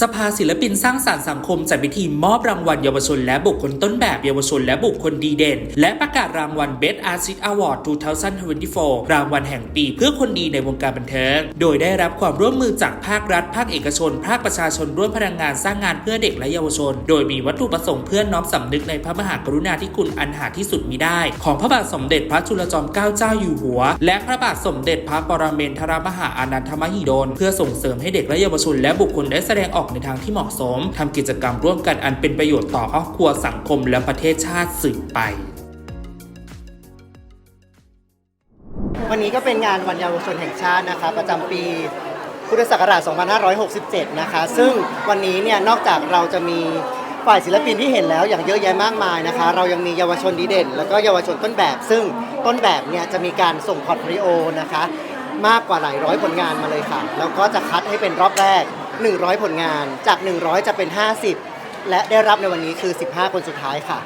สภาศิลปินสร้างสรรค์สังคมจัดพิธีมอบรางวัลเยาวชนและบุคคลต้นแบบเยาวชนและบุคคลดีเด่น และประกาศรางวัล Best Artist Award 2024 รางวัลแห่งปีเพื่อคนดีในวงการบันเทิง โดยได้รับความร่วมมือจากภาครัฐ ภาคเอกชน ภาคประชาชนร่วมพลังงานสร้างงานเพื่อเด็กและเยาวชน โดยมีวัตถุประสงค์เพื่อน้อมสำนึกในพระมหากรุณาธิคุณอันหาที่สุดมิได้ ของพระบาทสมเด็จพระจุลจอมเกล้าเจ้าอยู่หัว และพระบาทสมเด็จพระปรเมนทรมหาอานันทมหิดลเพื่อส่งเสริมให้เด็กและเยาวชนและบุคคลได้แสดงออกในทางที่เหมาะสมทำกิจกรรมร่วมกันอันเป็นประโยชน์ต่อครอบครัวสังคมและประเทศชาติสืบไป วันนี้ก็เป็นงานวันเยาวชนแห่งชาตินะคะประจำปีพุทธศักราช 2567 นะคะ ซึ่งวันนี้เนี่ยนอกจากเราจะมีฝ่ายศิลปินที่เห็นแล้วอย่างเยอะแยะมากมายนะคะ เรายังมีเยาวชนดีเด่น แล้วก็เยาวชนต้นแบบ ซึ่งต้นแบบเนี่ยจะมีการส่งพอร์ตโฟลิโอนะคะ มากกว่าหลายร้อยผลงานมาเลยค่ะ แล้วก็จะคัดให้เป็นรอบแรก 100 ผลงานจาก 100 จะเป็น 50 และได้รับในวันนี้คือ 15 คนสุดท้ายค่ะ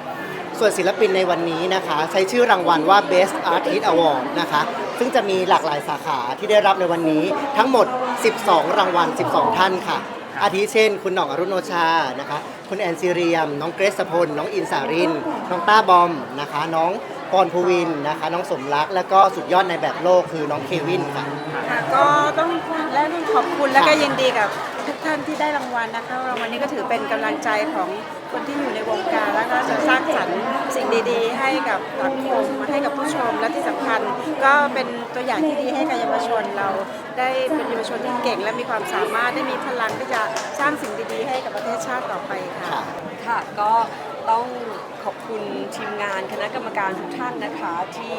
ส่วนศิลปินในวันนี้นะคะ ใช้ชื่อรางวัลว่า Best Artist Award นะคะ ซึ่งจะมีหลากหลายสาขาที่ได้รับในวันนี้ทั้งหมด 12 รางวัล 12 ท่านค่ะ อาทิเช่น คุณหน่องอรุณโนชานะคะ คุณแอนซีเรียม น้องเกรซสพล น้องอินสาริน น้องต้าบอมนะคะ น้องปอนภูวินนะคะ น้องสมรัก แล้วก็สุดยอดในแบบโลกคือน้องเควินค่ะ ค่ะก็ต้องและต้องขอบคุณและก็ยินดีกับ ท่านที่ได้รางวัลนะคะรางวัลนี้ก็ถือเป็นกำลังใจของคนที่อยู่ในวงการแล้วก็จะสร้างสรรค์สิ่งดีๆ ให้กับสังคมให้กับผู้ชมและที่สำคัญ ก็เป็นตัวอย่างที่ดีให้กับเยาวชนเราได้เป็นเยาวชนที่เก่ง และมีความสามารถได้มีพลังที่จะสร้างสิ่งดีๆ ให้กับประเทศชาติต่อไปค่ะค่ะก็ต้องขอบคุณทีมงานคณะกรรมการทุกท่านนะคะที่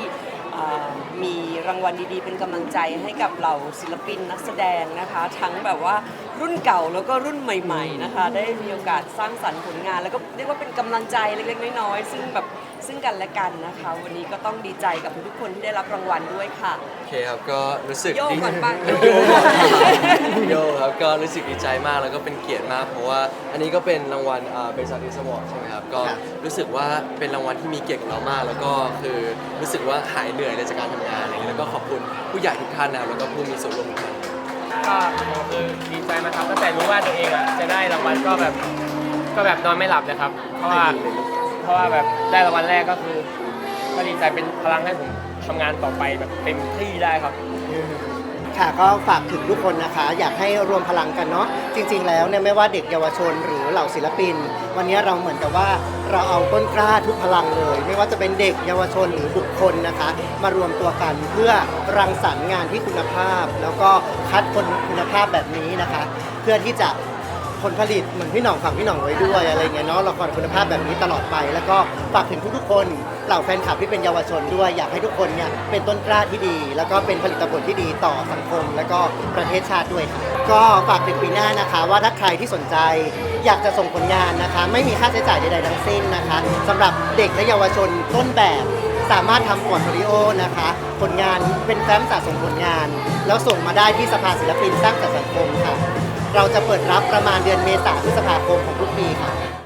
มีรางวัลดีๆ เป็นกำลังใจให้กับเหล่าศิลปินนักแสดงนะคะ ทั้งแบบว่า รุ่นเก่าแล้วก็รุ่นใหม่ๆนะคะได้มีโอกาสสร้างสรรค์ผลงาน แล้วก็เรียกว่าเป็นกำลังใจเล็กๆน้อยๆซึ่งแบบซึ่งกันและกันนะคะ วันนี้ก็ต้องดีใจกับทุกๆคนที่ได้รับรางวัลด้วยค่ะโอเคครับก็รู้สึกโยกดีก่อนบ้างโยกโยกครับก็รู้สึกดีใจมากแล้วก็เป็นเกียรติมาก เพราะว่าอันนี้ก็เป็นรางวัลอ่าเป็นซาติสมอร์ใช่ไหมครับก็ครับรู้สึกว่าเป็นรางวัลที่มีเกียรติกับเรามาก แล้วก็คือรู้สึกว่าหายเหนื่อยในจากการทำงานอะไรอย่างเงี้ยแล้วก็ขอบคุณผู้ใหญ่ทุกท่านนะครับแล้วก็ผู้มีส่วนร่วมทุกท่าน ก็คือดีใจมากครับตั้งแต่รู้ว่าตัวเองอะจะได้รางวัลก็แบบก็แบบนอนไม่หลับเลยครับ เพราะว่าเพราะว่าแบบได้รางวัลแรกก็คือ ก็ดีใจเป็นพลังให้ผมทำงานต่อไปแบบเต็มที่ได้ครับ ค่ะก็ฝากถึงทุกคนนะคะ อยากให้รวมพลังกันเนาะจริง ๆ แล้วเนี่ยไม่ว่าเด็กเยาวชนหรือเหล่าศิลปิน วันนี้เราเหมือนกับว่าเราเอาต้นกล้าทุกพลังเลย ไม่ว่าจะเป็นเด็กเยาวชนหรือบุคคลนะคะ มารวมตัวกันเพื่อรังสรรค์งานที่คุณภาพ แล้วก็คัดคนคุณภาพแบบนี้นะคะ เพื่อที่จะ ผลผลิตเหมือนพี่หน่องฝากพี่หน่องไว้ด้วยอะไรเงี้ยเนาะละครคุณภาพแบบนี้ตลอดไป แล้วก็ฝากถึงทุกๆคนเหล่าแฟนคลับที่เป็นเยาวชนด้วย อยากให้ทุกคนเนี่ยเป็นต้นกล้าที่ดี แล้วก็เป็นผลิตผลที่ดีต่อสังคม แล้วก็ประเทศชาติด้วยค่ะก็ฝากถึงปีหน้านะคะ ว่าถ้าใครที่สนใจ อยากจะส่งผลงานนะคะ ไม่มีค่าใช้จ่ายใดๆทั้งสิ้นนะคะสำหรับเด็กและเยาวชนต้นแบบสามารถทำพอร์ตโฟลิโอนะคะ ผลงานเป็นแฟ้มสะสมผลงาน แล้วส่งมาได้ที่สภาศิลปินสร้างสรรค์สังคมค่ะ เราจะเปิดรับประมาณเดือนเมษาพฤษภาคมของทุกปีค่ะ